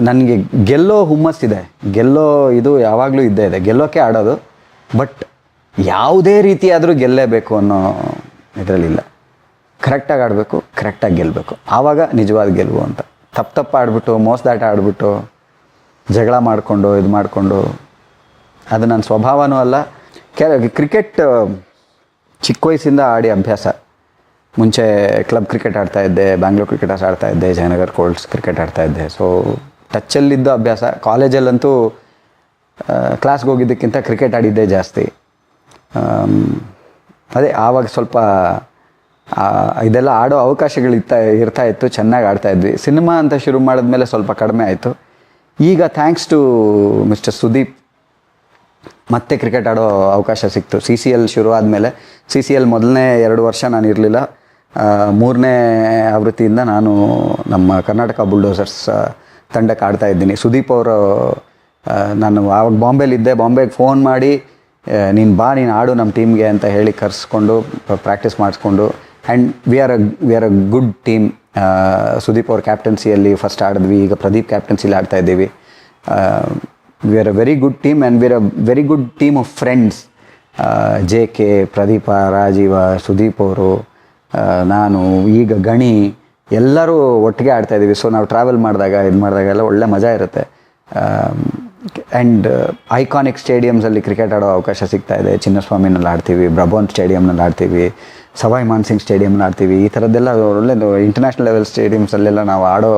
ನನಗೆ ಗೆಲ್ಲೋ ಹುಮ್ಮಸ್ಸಿದೆ ಗೆಲ್ಲೋ ಇದು ಯಾವಾಗಲೂ ಇದ್ದೇ ಇದೆ. ಗೆಲ್ಲೋಕೆ ಆಡೋದು. ಬಟ್ ಯಾವುದೇ ರೀತಿಯಾದರೂ ಗೆಲ್ಲೇಬೇಕು ಅನ್ನೋ ಇದರಲ್ಲಿಲ್ಲ ಕರೆಕ್ಟಾಗಿ ಆಡಬೇಕು ಕರೆಕ್ಟಾಗಿ ಗೆಲ್ಲಬೇಕು ಆವಾಗ ನಿಜವಾದ ಗೆಲುವು ಅಂತ. ತಪ್ಪು ತಪ್ಪು ಆಡ್ಬಿಟ್ಟು ಮೋಸದಾಟ ಆಡಿಬಿಟ್ಟು, ಜಗಳ ಮಾಡಿಕೊಂಡು, ಇದು ಮಾಡಿಕೊಂಡು, ಅದು ನನ್ನ ಸ್ವಭಾವನೂ ಅಲ್ಲ. ಕೆ ಕ್ರಿಕೆಟ್ ಚಿಕ್ಕ ವಯಸ್ಸಿಂದ ಆಡಿ ಅಭ್ಯಾಸ. ಮುಂಚೆ ಕ್ಲಬ್ ಕ್ರಿಕೆಟ್ ಆಡ್ತಾ ಇದ್ದೆ ಬ್ಯಾಂಗ್ಳೂರ್ ಕ್ರಿಕೆಟರ್ಸ್ ಆಡ್ತಾ ಇದ್ದೆ ಜಯನಗರ್ ಕೋಲ್ಡ್ಸ್ ಕ್ರಿಕೆಟ್ ಆಡ್ತಾ ಇದ್ದೆ. ಸೊ ಟಚ್ಚಲ್ಲಿದ್ದ ಅಭ್ಯಾಸ. ಕಾಲೇಜಲ್ಲಂತೂ ಕ್ಲಾಸ್ಗೆ ಹೋಗಿದ್ದಕ್ಕಿಂತ ಕ್ರಿಕೆಟ್ ಆಡಿದ್ದೇ ಜಾಸ್ತಿ. ಅದೇ ಆವಾಗ ಸ್ವಲ್ಪ ಇದೆಲ್ಲ ಆಡೋ ಅವಕಾಶಗಳು ಇರ್ತಾ ಇತ್ತು, ಚೆನ್ನಾಗಿ ಆಡ್ತಾ ಇದ್ವಿ. ಸಿನಿಮಾ ಅಂತ ಶುರು ಮಾಡಿದ್ಮೇಲೆ ಸ್ವಲ್ಪ ಕಡಿಮೆ ಆಯಿತು. ಈಗ ಥ್ಯಾಂಕ್ಸ್ ಟು ಮಿಸ್ಟರ್ ಸುದೀಪ್ ಮತ್ತೆ ಕ್ರಿಕೆಟ್ ಆಡೋ ಅವಕಾಶ ಸಿಕ್ತು. ಸಿ ಸಿ ಎಲ್ ಶುರು ಆದಮೇಲೆ ಸಿ ಸಿ ಎಲ್ ಮೊದಲನೇ ಎರಡು ವರ್ಷ ನಾನು ಇರಲಿಲ್ಲ. ಮೂರನೇ ಆವೃತ್ತಿಯಿಂದ ನಾನು ನಮ್ಮ ಕರ್ನಾಟಕ ಬುಲ್ಡೋಸರ್ಸ್ ತಂಡಕ್ಕೆ ಆಡ್ತಾ ಇದ್ದೀನಿ. ಸುದೀಪ್ ಅವರು ನಾನು ಆವಾಗ ಬಾಂಬೆಲಿದ್ದೆ ಬಾಂಬೆಗೆ ಫೋನ್ ಮಾಡಿ ನೀನು ಬಾ, ನೀನು ಆಡು ನಮ್ಮ ಟೀಮ್ಗೆ ಅಂತ ಹೇಳಿ ಕರೆಸ್ಕೊಂಡು ಪ್ರಾಕ್ಟೀಸ್ ಮಾಡಿಸ್ಕೊಂಡು and we are a we are a good team Sudeep ಅವ್ರ ಕ್ಯಾಪ್ಟನ್ಸಿಯಲ್ಲಿ ಫಸ್ಟ್ ಆಡಿದ್ವಿ. ಈಗ ಪ್ರದೀಪ್ ಕ್ಯಾಪ್ಟನ್ಸಿಲಿ ಆಡ್ತಾ ಇದ್ದೀವಿ. We are a very good team and we are a very good team of friends J K Pradeep, Rajeev, Sudeep ಅವರು ನಾನು, ಈಗ ಗಣಿ ಎಲ್ಲರೂ ಒಟ್ಟಿಗೆ ಆಡ್ತಾ ಇದ್ದೀವಿ. ಸೊ ನಾವು ಟ್ರಾವೆಲ್ ಮಾಡಿದಾಗ, ಇದು ಮಾಡಿದಾಗ ಎಲ್ಲ ಒಳ್ಳೆ ಮಜಾ ಇರುತ್ತೆ. ಆ್ಯಂಡ್ ಐಕಾನಿಕ್ ಸ್ಟೇಡಿಯಮ್ಸಲ್ಲಿ ಕ್ರಿಕೆಟ್ ಆಡೋ ಅವಕಾಶ ಸಿಗ್ತಾ ಇದೆ. ಚಿನ್ನಸ್ವಾಮಿನಲ್ಲಿ ಆಡ್ತೀವಿ ಬ್ರಬೋನ್ ಸ್ಟೇಡಿಯಂನಲ್ಲಿ ಆಡ್ತೀವಿ ಸವಾಯ್ ಮಾನ್ಸಿಂಗ್ ಸ್ಟೇಡಿಯಮ್ನಲ್ಲಿ ಆಡ್ತೀವಿ. ಈ ಥರದ್ದೆಲ್ಲ ಒಳ್ಳೆಯದು ಇಂಟರ್ನ್ಯಾಷನಲ್ ಲೆವೆಲ್ ಸ್ಟೇಡಿಯಮ್ಸಲ್ಲೆಲ್ಲ ನಾವು ಆಡೋ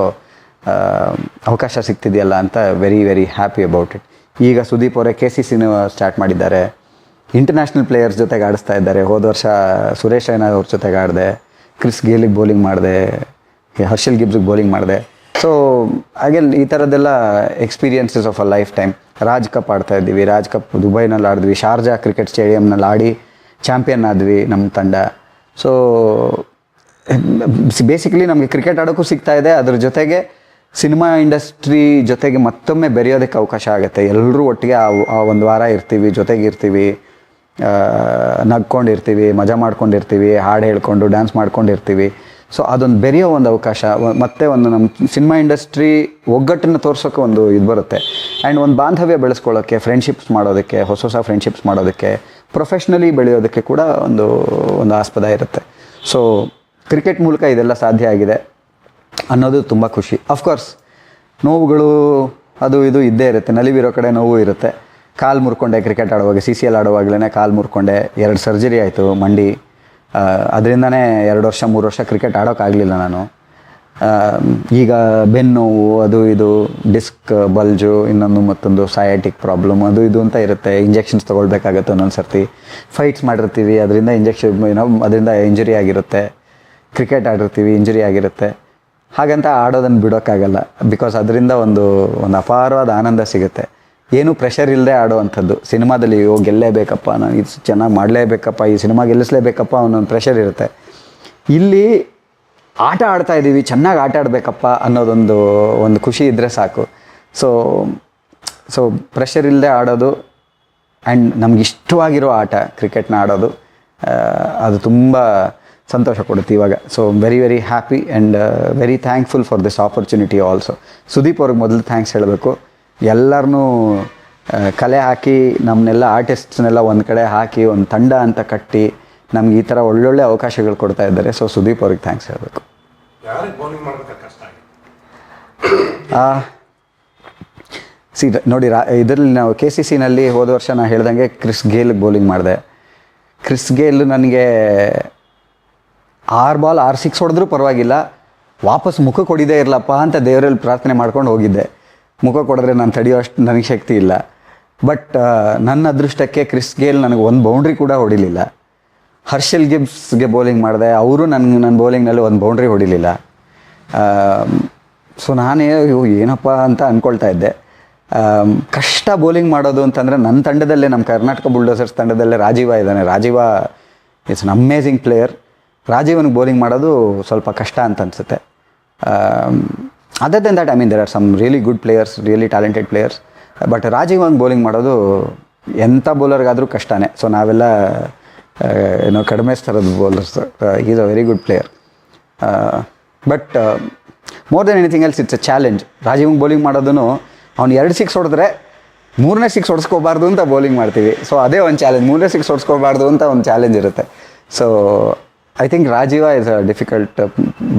ಅವಕಾಶ ಸಿಗ್ತಿದೆಯಲ್ಲ ಅಂತ very very happy about it ಈಗ ಸುದೀಪ್ ಅವರೇ ಕೆ ಸಿ ಸಿನ ಸ್ಟಾರ್ಟ್ ಮಾಡಿದ್ದಾರೆ. ಇಂಟರ್ನ್ಯಾಷನಲ್ ಪ್ಲೇಯರ್ಸ್ ಜೊತೆಗೆ ಆಡಿಸ್ತಾ ಇದ್ದಾರೆ. ಹೋದ ವರ್ಷ ಸುರೇಶ್ ರೈನಾ ಅವ್ರ ಜೊತೆಗೆ ಆಡಿದೆ ಕ್ರಿಸ್ ಗೇಲಿಗೆ ಬೌಲಿಂಗ್ ಮಾಡಿದೆ ಹರ್ಷಲ್ ಗಿಬ್ಸ್ಗೆ ಬೌಲಿಂಗ್ ಮಾಡಿದೆ. ಸೊ ಹಾಗೆ ಈ ಥರದ್ದೆಲ್ಲ experiences of a lifetime Raj cup ಆಡ್ತಾ ಇದ್ದೀವಿ. ರಾಜ್ ಕಪ್ ದುಬೈನಲ್ಲಿ ಆಡಿದ್ವಿ. ಶಾರ್ಜಾ ಕ್ರಿಕೆಟ್ ಸ್ಟೇಡಿಯಮ್ನಲ್ಲಿ ಆಡಿ ಚಾಂಪಿಯನ್ ಆದ್ವಿ ನಮ್ಮ ತಂಡ. ಸೊ ಬೇಸಿಕಲಿ ನಮಗೆ ಕ್ರಿಕೆಟ್ ಆಡೋಕ್ಕೂ ಸಿಗ್ತಾ ಇದೆ. ಅದ್ರ ಜೊತೆಗೆ ಸಿನಿಮಾ ಇಂಡಸ್ಟ್ರಿ ಜೊತೆಗೆ ಮತ್ತೊಮ್ಮೆ ಬೆರೆಯೋದಕ್ಕೆ ಅವಕಾಶ ಆಗುತ್ತೆ. ಎಲ್ಲರೂ ಒಟ್ಟಿಗೆ ಆ ಒಂದು ವಾರ ಇರ್ತೀವಿ, ಜೊತೆಗೆ ಇರ್ತೀವಿ. ನಗ್ಕೊಂಡಿರ್ತೀವಿ, ಮಜಾ ಮಾಡ್ಕೊಂಡಿರ್ತೀವಿ, ಹಾಡು ಹೇಳ್ಕೊಂಡು ಡ್ಯಾನ್ಸ್ ಮಾಡ್ಕೊಂಡಿರ್ತೀವಿ. ಸೊ ಅದೊಂದು ಬೆರೆಯೋ ಒಂದು ಅವಕಾಶ. ಮತ್ತೆ ಒಂದು ನಮ್ಮ ಸಿನಿಮಾ ಇಂಡಸ್ಟ್ರಿ ಒಗ್ಗಟ್ಟನ್ನು ತೋರ್ಸೋಕೆ ಒಂದು ಇದು ಬರುತ್ತೆ. ಆ್ಯಂಡ್ ಒಂದು ಬಾಂಧವ್ಯ ಬೆಳೆಸ್ಕೊಳ್ಳೋಕ್ಕೆ ಫ್ರೆಂಡ್ಶಿಪ್ಸ್ ಮಾಡೋದಕ್ಕೆ, ಹೊಸ ಹೊಸ ಫ್ರೆಂಡ್ಶಿಪ್ಸ್ ಮಾಡೋದಕ್ಕೆ ಪ್ರೊಫೆಷ್ನಲಿ ಬೆಳೆಯೋದಕ್ಕೆ ಕೂಡ ಒಂದು ಒಂದು ಆಸ್ಪದ ಇರುತ್ತೆ. ಸೊ ಕ್ರಿಕೆಟ್ ಮೂಲಕ ಇದೆಲ್ಲ ಸಾಧ್ಯ ಆಗಿದೆ ಅನ್ನೋದು ತುಂಬ ಖುಷಿ. ಅಫ್ಕೋರ್ಸ್ ನೋವುಗಳು ಅದು ಇದು ಇದ್ದೇ ಇರುತ್ತೆ. ನಲಿವಿರೋ ಕಡೆ ನೋವು ಇರುತ್ತೆ. ಕಾಲು ಮುರ್ಕೊಂಡೆ ಕ್ರಿಕೆಟ್ ಆಡುವಾಗ ಸಿ ಸಿ ಎಲ್ ಆಡುವಾಗಲೇ ಕಾಲು ಮುರ್ಕೊಂಡೆ. ಎರಡು ಸರ್ಜರಿ ಆಯಿತು, ಮಂಡಿ. ಅದರಿಂದನೇ ಎರಡು ವರ್ಷ, ಮೂರು ವರ್ಷ ಕ್ರಿಕೆಟ್ ಆಡೋಕ್ಕಾಗಲಿಲ್ಲ ನಾನು. ಈಗ ಬೆನ್ನೋವು ಅದು ಇದು ಡಿಸ್ಕ್ ಬಲ್ಜು ಇನ್ನೊಂದು ಮತ್ತೊಂದು ಸಯಾಟಿಕ್ ಪ್ರಾಬ್ಲಮ್ ಅದು ಇದು ಅಂತ ಇರುತ್ತೆ. ಇಂಜೆಕ್ಷನ್ಸ್ ತೊಗೊಳ್ಬೇಕಾಗತ್ತೆ ಒಂದೊಂದು ಸರ್ತಿ. ಫೈಟ್ಸ್ ಮಾಡಿರ್ತೀವಿ, ಅದರಿಂದ ಇಂಜೆಕ್ಷನ್ ಏನೋ ಅದರಿಂದ ಇಂಜುರಿ ಆಗಿರುತ್ತೆ. ಕ್ರಿಕೆಟ್ ಆಡಿರ್ತೀವಿ ಇಂಜುರಿ ಆಗಿರುತ್ತೆ. ಹಾಗಂತ ಆಡೋದನ್ನು ಬಿಡೋಕ್ಕಾಗಲ್ಲ. ಬಿಕಾಸ್ ಅದರಿಂದ ಒಂದು ಒಂದು ಅಪಾರವಾದ ಆನಂದ ಸಿಗುತ್ತೆ. ಏನು ಪ್ರೆಷರ್ ಇಲ್ಲದೆ ಆಡುವಂಥದ್ದು ಸಿನಿಮಾದಲ್ಲಿ ಓ ಗೆಲ್ಲೇಬೇಕಪ್ಪ, ನಾನು ಇದು ಚೆನ್ನಾಗಿ ಮಾಡಲೇಬೇಕಪ್ಪ, ಈ ಸಿನಿಮಾ ಗೆಲ್ಲಿಸಲೇಬೇಕಪ್ಪ ಅನ್ನೋ ಪ್ರೆಷರ್ ಇರುತ್ತೆ. ಇಲ್ಲಿ ಆಟ ಆಡ್ತಾ ಇದ್ದೀವಿ ಚೆನ್ನಾಗಿ ಆಟ ಆಡಬೇಕಪ್ಪ ಅನ್ನೋದೊಂದು ಒಂದು ಖುಷಿ ಇದ್ದರೆ ಸಾಕು. ಸೊ ಸೊ ಪ್ರೆಷರ್ ಇಲ್ಲದೆ ಆಡೋದು ಆ್ಯಂಡ್ ನಮ್ಗೆ ಇಷ್ಟವಾಗಿರೋ ಆಟ ಕ್ರಿಕೆಟ್ನ ಆಡೋದು ಅದು ತುಂಬ ಸಂತೋಷ ಕೊಡುತ್ತೆ ಇವಾಗ. So very very happy and very thankful for this opportunity also Sudeep ಅವ್ರಿಗೆ ಮೊದಲು ಥ್ಯಾಂಕ್ಸ್ ಹೇಳಬೇಕು. ಎಲ್ಲರನ್ನೂ ಕಲೆ ಹಾಕಿ ನಮ್ಮನ್ನೆಲ್ಲ ಆರ್ಟಿಸ್ಟ್ಸ್ನೆಲ್ಲ ಒಂದು ಕಡೆ ಹಾಕಿ ಒಂದು ತಂಡ ಅಂತ ಕಟ್ಟಿ ನಮ್ಗೆ ಈ ಥರ ಒಳ್ಳೊಳ್ಳೆ ಅವಕಾಶಗಳು ಕೊಡ್ತಾ ಇದ್ದಾರೆ. ಸೊ ಸುದೀಪ್ ಅವ್ರಿಗೆ ಥ್ಯಾಂಕ್ಸ್ ಹೇಳಬೇಕು. ಸಿ ನೋಡಿ ರಾ ಇದರಲ್ಲಿ ನಾವು ಕೆ ಸಿ ಸಿನಲ್ಲಿ ಹೋದ ವರ್ಷ ನಾನು ಹೇಳ್ದಂಗೆ ಕ್ರಿಸ್ ಗೇಲ್ ಬೌಲಿಂಗ್ ಮಾಡಿದೆ. ಕ್ರಿಸ್ ಗೇಲ್ ನನಗೆ ಆರು ಬಾಲ್ ಆರು ಸಿಕ್ಸ್ ಹೊಡೆದ್ರೂ ಪರವಾಗಿಲ್ಲ. ವಾಪಸ್ ಮುಖಕ್ಕೆ ಹೊಡಿದೇ ಇರಲಪ್ಪ ಅಂತ ದೇವರಲ್ಲಿ ಪ್ರಾರ್ಥನೆ ಮಾಡ್ಕೊಂಡು ಹೋಗಿದ್ದೆ. ಮುಖ ಕೊಡಿದ್ರೆ ನಾನು ತಡೆಯೋಷ್ಟು ನನಗೆ ಶಕ್ತಿ ಇಲ್ಲ. ಬಟ್ ನನ್ನ ಅದೃಷ್ಟಕ್ಕೆ ಕ್ರಿಸ್ ಗೇಲ್ ನನಗೆ ಒಂದು ಬೌಂಡ್ರಿ ಕೂಡ ಹೊಡಿಲಿಲ್ಲ. ಹರ್ಷಲ್ ಗಿಬ್ಸ್ಗೆ ಬೌಲಿಂಗ್ ಮಾಡಿದೆ, ಅವರು ನನಗೆ ನನ್ನ ಬೌಲಿಂಗ್ನಲ್ಲಿ ಒಂದು ಬೌಂಡ್ರಿ ಹೊಡಿಲಿಲ್ಲ. ಸೊ ನಾನೇ ಏನಪ್ಪ ಅಂತ ಅಂದ್ಕೊಳ್ತಾ ಇದ್ದೆ. ಕಷ್ಟ ಬೌಲಿಂಗ್ ಮಾಡೋದು ಅಂತಂದರೆ ನನ್ನ ತಂಡದಲ್ಲೇ ನಮ್ಮ ಕರ್ನಾಟಕ ಬುಲ್ಡೋಸರ್ಸ್ ತಂಡದಲ್ಲೇ ರಾಜೀವ ಇದ್ದಾನೆ. Rajeev it's an amazing player ರಾಜೀವನಿಗೆ bowling ಮಾಡೋದು ಸ್ವಲ್ಪ ಕಷ್ಟ ಅಂತ ಅನಿಸುತ್ತೆ. Other than that I mean there are some really good players really talented players but Rajeev ಹಂಗೆ ಬೌಲಿಂಗ್ ಮಾಡೋದು ಎಂಥ ಬೌಲರ್ಗಾದರೂ ಕಷ್ಟನೇ. ಸೊ ನಾವೆಲ್ಲ ಏನೋ ಕಡಿಮೆ ಸ್ಥರದ bowlers is a very good player but more than anything else it's a challenge Rajeev bowling ಮಾಡೋದನ್ನು ಅವ್ನು ಎರಡು ಸಿಕ್ಸ್ ಹೊಡೆದ್ರೆ ಮೂರನೇ ಸಿಕ್ಸ್ ಹೊಡ್ಸ್ಕೋಬಾರ್ದು ಅಂತ ಬೌಲಿಂಗ್ ಮಾಡ್ತೀವಿ. ಸೊ ಅದೇ ಒಂದು ಚಾಲೆಂಜ್ ಮೂರನೇ ಸಿಕ್ಸ್ ಹೊಡ್ಸ್ಕೋಬಾರ್ದು ಅಂತ ಒಂದು ಚಾಲೆಂಜ್ ಇರುತ್ತೆ. So I think Rajeev is a difficult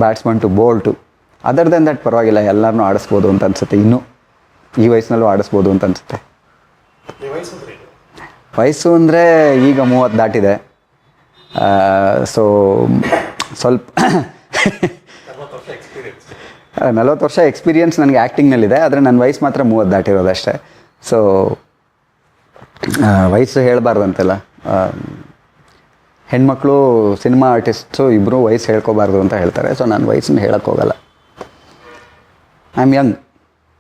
batsman to bowl to other than that ಪರವಾಗಿಲ್ಲ ಎಲ್ಲರನ್ನೂ ಆಡಿಸ್ಬೋದು ಅಂತ ಅನಿಸುತ್ತೆ. ಇನ್ನೂ ಈ ವಯಸ್ಸಿನಲ್ಲೂ ಆಡಿಸ್ಬೋದು ಅಂತ ಅನಿಸುತ್ತೆ. ವಯಸ್ಸು ಅಂದರೆ ಈಗ ಮೂವತ್ತು ದಾಟಿದೆ. ಸೊ ಸ್ವಲ್ಪ ನಲ್ವತ್ತು ವರ್ಷ ಎಕ್ಸ್ಪೀರಿಯನ್ಸ್ ನನಗೆ ಆ್ಯಕ್ಟಿಂಗ್ನಲ್ಲಿದೆ ಆದರೆ ನನ್ನ ವಯಸ್ಸು ಮಾತ್ರ ಮೂವತ್ತು ದಾಟಿರೋದು ಅಷ್ಟೇ ಸೊ ವಯಸ್ಸು ಹೇಳಬಾರ್ದು ಅಂತೆಲ್ಲ ಹೆಣ್ಮಕ್ಳು ಸಿನಿಮಾ ಆರ್ಟಿಸ್ಟು ಇಬ್ಬರು ವಯಸ್ಸು ಹೇಳ್ಕೋಬಾರ್ದು ಅಂತ ಹೇಳ್ತಾರೆ. ಸೊ ನಾನು ವಯಸ್ಸನ್ನು ಹೇಳಕ್ಕೆ I am young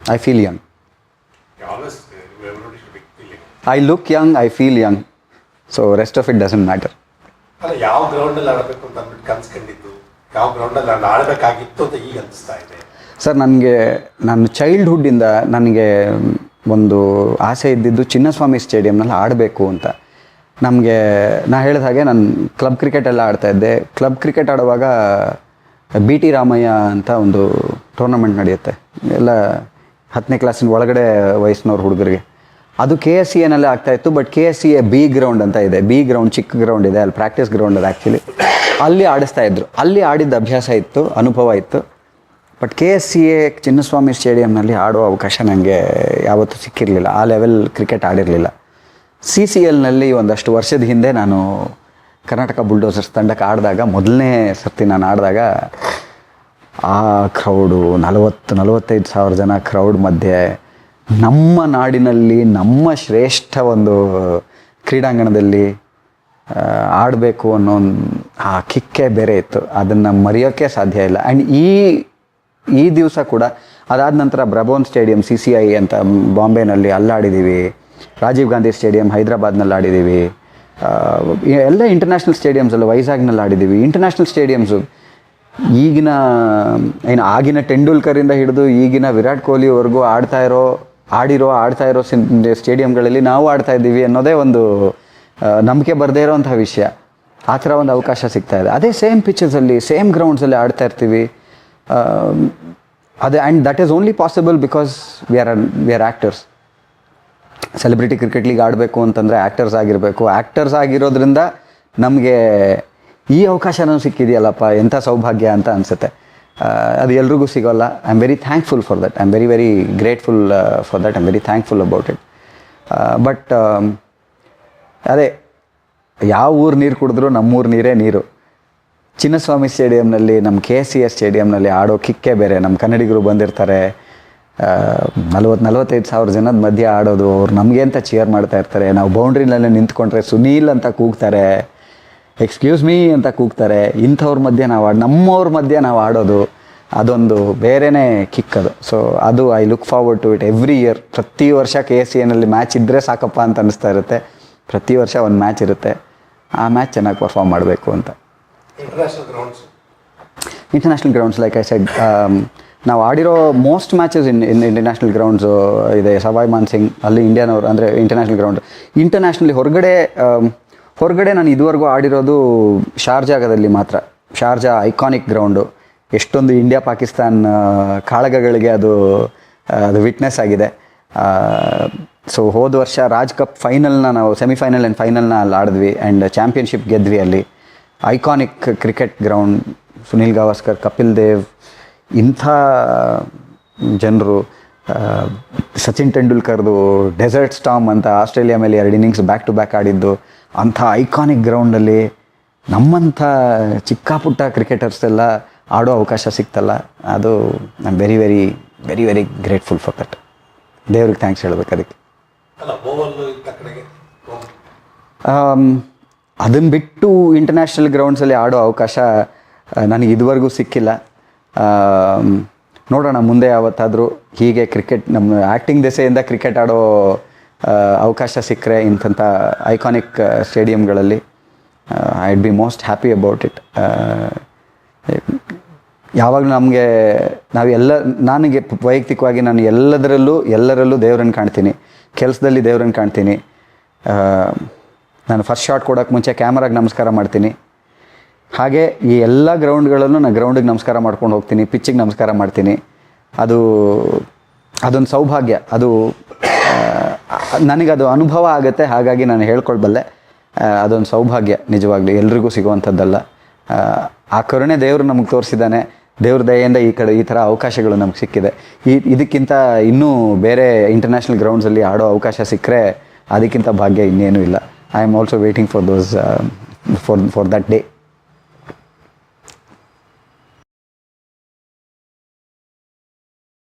I feel young I look young I feel young so rest of it doesn't matter ಅಲ್ಲ ಯಾವ ಗ್ರೌಂಡಲ್ಲಿ ಆಡಬೇಕು ಅಂತ ಅಂದ್ಬಿಟ್ಟು ಕನ್ಸ್ಕೊಂಡಿದ್ದು ಯಾವ ಗ್ರೌಂಡಲ್ಲಿ ನಾನು ಆಡಬೇಕಾಗಿತ್ತು ಅಂತ ಈಗ ಅನಿಸ್ತಾ ಇದೆ. ಸರ್ ನನಗೆ ನಾನು ಚೈಲ್ಡ್ಹುಡ್ಡಿಂದ ನನಗೆ ಒಂದು ಆಸೆ ಇದ್ದಿದ್ದು ಚಿನ್ನಸ್ವಾಮಿ ಸ್ಟೇಡಿಯಂನಲ್ಲಿ ಆಡಬೇಕು ಅಂತ. ನಮಗೆ ನಾ ಹೇಳಿದ ಹಾಗೆ ನಾನು ಕ್ಲಬ್ ಕ್ರಿಕೆಟ್ ಎಲ್ಲ ಆಡ್ತಾ ಇದ್ದೆ. ಕ್ಲಬ್ ಕ್ರಿಕೆಟ್ ಆಡುವಾಗ ಬಿ ಟಿ ರಾಮಯ್ಯ ಅಂತ ಒಂದು ಟೂರ್ನಮೆಂಟ್ ನಡೆಯುತ್ತೆ. ಎಲ್ಲ ಹತ್ತನೇ ಕ್ಲಾಸಿನ ಒಳಗಡೆ ವಯಸ್ಸಿನವ್ರ ಹುಡುಗರಿಗೆ. ಅದು ಕೆ ಎಸ್ ಸಿ ಎನಲ್ಲೇ ಆಗ್ತಾಯಿತ್ತು but K S C A B ground ಅಂತ ಇದೆ. ಬಿ ಗ್ರೌಂಡ್ ಚಿಕ್ಕ ಗ್ರೌಂಡ್ ಇದೆ, ಅಲ್ಲಿ ಪ್ರಾಕ್ಟೀಸ್ ಗ್ರೌಂಡ್ ಅದು ಆ್ಯಕ್ಚುಲಿ ಅಲ್ಲಿ ಆಡಿಸ್ತಾ ಇದ್ರು. ಅಲ್ಲಿ ಆಡಿದ್ದ ಅಭ್ಯಾಸ ಇತ್ತು, ಅನುಭವ ಇತ್ತು. But K S C A Chinnaswamy ಸ್ಟೇಡಿಯಂನಲ್ಲಿ ಆಡೋ ಅವಕಾಶ ನನಗೆ ಯಾವತ್ತೂ ಸಿಕ್ಕಿರಲಿಲ್ಲ. ಆ ಲೆವೆಲ್ ಕ್ರಿಕೆಟ್ ಆಡಿರಲಿಲ್ಲ. ಸಿ ಸಿ ಎಲ್ನಲ್ಲಿ ಒಂದಷ್ಟು ವರ್ಷದ ಹಿಂದೆ ನಾನು ಕರ್ನಾಟಕ ಬುಲ್ಡೋಸರ್ಸ್ ತಂಡಕ್ಕೆ ಆಡಿದಾಗ, ಮೊದಲನೇ ಸರ್ತಿ ನಾನು ಆಡಿದಾಗ ಆ ಕ್ರೌಡು ನಲವತ್ತು, ನಲವತ್ತೈದು ಸಾವಿರ ಜನ ಕ್ರೌಡ್ ಮಧ್ಯೆ ನಮ್ಮ ನಾಡಿನಲ್ಲಿ, ನಮ್ಮ ಶ್ರೇಷ್ಠ ಒಂದು ಕ್ರೀಡಾಂಗಣದಲ್ಲಿ ಆಡಬೇಕು ಅನ್ನೋ ಆ ಕಿಕ್ಕೇ ಬೇರೆ ಇತ್ತು. ಅದನ್ನು ಮರೆಯೋಕ್ಕೆ ಸಾಧ್ಯ ಇಲ್ಲ. ಆ್ಯಂಡ್ ಈ ಈ ದಿವಸ ಕೂಡ ಅದಾದ ನಂತರ Brabourne stadium C C I ಅಂತ ಬಾಂಬೆನಲ್ಲಿ ಅಲ್ಲಾಡಿದ್ದೀವಿ ರಾಜೀವ್ ಗಾಂಧಿ ಸ್ಟೇಡಿಯಂ, ಹೈದರಾಬಾದ್ನಲ್ಲಿ ಆಡಿದ್ದೀವಿ ಎಲ್ಲ ಇಂಟರ್ನ್ಯಾಷನಲ್ ಸ್ಟೇಡಿಯಮ್ಸಲ್ಲ ವೈಜಾಗ್ನಲ್ಲಿ ಆಡಿದ್ದೀವಿ ಇಂಟರ್ನ್ಯಾಷನಲ್ ಸ್ಟೇಡಿಯಮ್ಸು ಈಗಿನ, ಏನು ಆಗಿನ ತೆಂಡೂಲ್ಕರಿಂದ ಹಿಡಿದು ಈಗಿನ ವಿರಾಟ್ ಕೊಹ್ಲಿವರೆಗೂ ಆಡ್ತಾ ಇರೋ, ಆಡಿರೋ, ಆಡ್ತಾ ಇರೋ ಸ್ಟೇಡಿಯಂಗಳಲ್ಲಿ ನಾವು ಆಡ್ತಾ ಇದ್ದೀವಿ ಅನ್ನೋದೇ ಒಂದು ನಂಬಿಕೆ ಬರದೇ ಇರೋವಂಥ ವಿಷಯ. ಆ ಥರ ಒಂದು ಅವಕಾಶ ಸಿಗ್ತಾ ಇದೆ. ಅದೇ ಸೇಮ್ ಪಿಚಸಲ್ಲಿ ಸೇಮ್ ಗ್ರೌಂಡ್ಸಲ್ಲಿ ಆಡ್ತಾ ಇರ್ತೀವಿ. ಅದೇ and that is only possible because we are we are actors celebrity cricket league ಆಡಬೇಕು ಅಂತಂದರೆ ಆ್ಯಕ್ಟರ್ಸ್ ಆಗಿರಬೇಕು. ಆ್ಯಕ್ಟರ್ಸ್ ಆಗಿರೋದ್ರಿಂದ ನಮಗೆ ಈ ಅವಕಾಶನೂ ಸಿಕ್ಕಿದೆಯಲ್ಲಪ್ಪ, ಎಂಥ ಸೌಭಾಗ್ಯ ಅಂತ ಅನಿಸುತ್ತೆ. ಅದು ಎಲ್ರಿಗೂ ಸಿಗೋಲ್ಲ. I am very thankful for that I am very very grateful for that I am very thankful about it but ಅದೇ, ಯಾವ ಊರು ನೀರು ಕುಡಿದ್ರೂ ನಮ್ಮೂರು ನೀರೇ ನೀರು. ಚಿನ್ನಸ್ವಾಮಿ ಸ್ಟೇಡಿಯಂನಲ್ಲಿ ನಮ್ಮ ಕೆ ಸಿ ಎಸ್ ಸ್ಟೇಡಿಯಂನಲ್ಲಿ ಆಡೋ ಕಿಕ್ಕೇ ಬೇರೆ. ನಮ್ಮ ಕನ್ನಡಿಗರು ಬಂದಿರ್ತಾರೆ. ನಲ್ವತ್ತು, ನಲವತ್ತೈದು ಸಾವಿರ ಜನದ ಮಧ್ಯೆ ಆಡೋದು. ಅವ್ರು ನಮಗೆ ಅಂತ ಚಿಯರ್ ಮಾಡ್ತಾ ಇರ್ತಾರೆ? ನಾವು ಬೌಂಡ್ರಿನಲ್ಲೇ ನಿಂತ್ಕೊಂಡ್ರೆ ಸುನೀಲ್ ಅಂತ ಕೂಗ್ತಾರೆ. ಎಕ್ಸ್ಕ್ಯೂಸ್ ಮೀ ಅಂತ ಕೂಗ್ತಾರೆ. ಇಂಥವ್ರ ಮಧ್ಯೆ ನಾವು ಆಡಿ ನಮ್ಮವ್ರ ಮಧ್ಯೆ ನಾವು ಆಡೋದು ಅದೊಂದು ಬೇರೆನೇ ಕಿಕ್ ಅದು. ಸೊ ಅದು I look forward to it every year ಪ್ರತಿ ವರ್ಷ ಕೆ ಎಸ್ ಸಿ ಎನಲ್ಲಿ ಮ್ಯಾಚ್ ಇದ್ದರೆ ಸಾಕಪ್ಪ ಅಂತ ಅನಿಸ್ತಾ ಇರುತ್ತೆ. ಪ್ರತಿ ವರ್ಷ ಒಂದು ಮ್ಯಾಚ್ ಇರುತ್ತೆ. ಆ ಮ್ಯಾಚ್ ಚೆನ್ನಾಗಿ ಪರ್ಫಾರ್ಮ್ ಮಾಡಬೇಕು ಅಂತ. International grounds like I said ನಾವು ಆಡಿರೋ most matches in in international grounds ಇದೆ. ಸವಾಯ್ ಮಾನ್ಸಿಂಗ್ ಅಲ್ಲಿ ಇಂಡಿಯನ್ ಅಂದರೆ ಇಂಟರ್ನ್ಯಾಷನಲ್ ಗ್ರೌಂಡ್ ಇಂಟರ್ನ್ಯಾಷನಲಿ ಹೊರಗಡೆ ಹೊರಗಡೆ ನಾನು ಇದುವರೆಗೂ ಆಡಿರೋದು ಶಾರ್ಜಾಗದಲ್ಲಿ ಮಾತ್ರ. Sharjah iconic ground. ಎಷ್ಟೊಂದು ಇಂಡಿಯಾ ಪಾಕಿಸ್ತಾನ್ ಕಾಳಗಗಳಿಗೆ ಅದು ಅದು ವಿಟ್ನೆಸ್ ಆಗಿದೆ. ಸೊ ಹೋದ ವರ್ಷ ರಾಜ್ ಕಪ್ ಫೈನಲ್ನ ನಾವು ಸೆಮಿಫೈನಲ್ ಆ್ಯಂಡ್ ಫೈನಲ್ನ ಅಲ್ಲಿ ಆಡಿದ್ವಿ ಆ್ಯಂಡ್ ಚಾಂಪಿಯನ್ಶಿಪ್ ಗೆದ್ವಿ ಅಲ್ಲಿ. Iconic cricket ground, Sunil Gavaskar, Kapil Dev, ಇಂಥ, ಜನರು ಸಚಿನ್ ತೆಂಡೂಲ್ಕರ್ದು ಡೆಸರ್ಟ್ ಸ್ಟಾಮ್ ಅಂತ ಆಸ್ಟ್ರೇಲಿಯಾ ಮೇಲೆ ಎರಡು ಇನ್ನಿಂಗ್ಸ್ ಬ್ಯಾಕ್ ಟು ಬ್ಯಾಕ್ ಆಡಿದ್ದು. ಅಂಥ ಐಕಾನಿಕ್ ಗ್ರೌಂಡಲ್ಲಿ ನಮ್ಮಂಥ ಚಿಕ್ಕ ಪುಟ್ಟ ಕ್ರಿಕೆಟರ್ಸ್ ಎಲ್ಲ ಆಡೋ ಅವಕಾಶ ಸಿಕ್ತಲ್ಲ. ಅದು I am very very very very grateful for that ದೇವ್ರಿಗೆ ಥ್ಯಾಂಕ್ಸ್ ಹೇಳ್ಬೇಕು ಅದಕ್ಕೆ. ಅದನ್ನು ಬಿಟ್ಟು ಇಂಟರ್ನ್ಯಾಷನಲ್ ಗ್ರೌಂಡ್ಸಲ್ಲಿ ಆಡೋ ಅವಕಾಶ ನನಗೆ ಇದುವರೆಗೂ ಸಿಕ್ಕಿಲ್ಲ. ನೋಡೋಣ ಮುಂದೆ ಯಾವತ್ತಾದರೂ ಹೀಗೆ ಕ್ರಿಕೆಟ್ ನಮ್ಮ ಆ್ಯಕ್ಟಿಂಗ್ ದೆಸೆಯಿಂದ ಕ್ರಿಕೆಟ್ ಆಡೋ ಅವಕಾಶ ಸಿಕ್ಕರೆ ಇಂಥ iconic ಸ್ಟೇಡಿಯಮ್ಗಳಲ್ಲಿ I'd be most happy about it ಯಾವಾಗ ನಮಗೆ, ನಾವು ಎಲ್ಲ, ನನಗೆ ವೈಯಕ್ತಿಕವಾಗಿ ನಾನು ಎಲ್ಲದರಲ್ಲೂ, ಎಲ್ಲರಲ್ಲೂ ದೇವ್ರನ್ನ ಕಾಣ್ತೀನಿ. ಕೆಲಸದಲ್ಲಿ ದೇವ್ರನ್ನ ಕಾಣ್ತೀನಿ. ನಾನು ಫಸ್ಟ್ ಶಾಟ್ ಕೊಡೋಕ್ಕೆ ಮುಂಚೆ ಕ್ಯಾಮ್ರಾಗೆ ನಮಸ್ಕಾರ ಮಾಡ್ತೀನಿ. ಹಾಗೆ ಈ ಎಲ್ಲ ಗ್ರೌಂಡ್ಗಳಲ್ಲೂ ನಾನು ಗ್ರೌಂಡಿಗೆ ನಮಸ್ಕಾರ ಮಾಡ್ಕೊಂಡು ಹೋಗ್ತೀನಿ ಪಿಚ್ಚಿಗೆ ನಮಸ್ಕಾರ ಮಾಡ್ತೀನಿ. ಅದು, ಅದೊಂದು ಸೌಭಾಗ್ಯ. ಅದು ನನಗದು ಅನುಭವ ಆಗುತ್ತೆ, ಹಾಗಾಗಿ ನಾನು ಹೇಳ್ಕೊಳ್ಬಲ್ಲೆ. ಅದೊಂದು ಸೌಭಾಗ್ಯ, ನಿಜವಾಗ್ಲಿ ಎಲ್ರಿಗೂ ಸಿಗುವಂಥದ್ದಲ್ಲ. ಆ ಕರುಣೆ ದೇವರು ನಮಗೆ ತೋರಿಸಿದ್ದಾನೆ. ದೇವ್ರ ದಯೆಯಿಂದ ಈ ಕಡೆ, ಈ ಥರ ಅವಕಾಶಗಳು ನಮ್ಗೆ ಸಿಕ್ಕಿದೆ. ಈ, ಇದಕ್ಕಿಂತ ಇನ್ನೂ ಬೇರೆ ಇಂಟರ್ನ್ಯಾಷನಲ್ ಗ್ರೌಂಡ್ಸಲ್ಲಿ ಆಡೋ ಅವಕಾಶ ಸಿಕ್ಕರೆ ಅದಕ್ಕಿಂತ ಭಾಗ್ಯ ಇನ್ನೇನೂ ಇಲ್ಲ. I am also waiting for those for for that day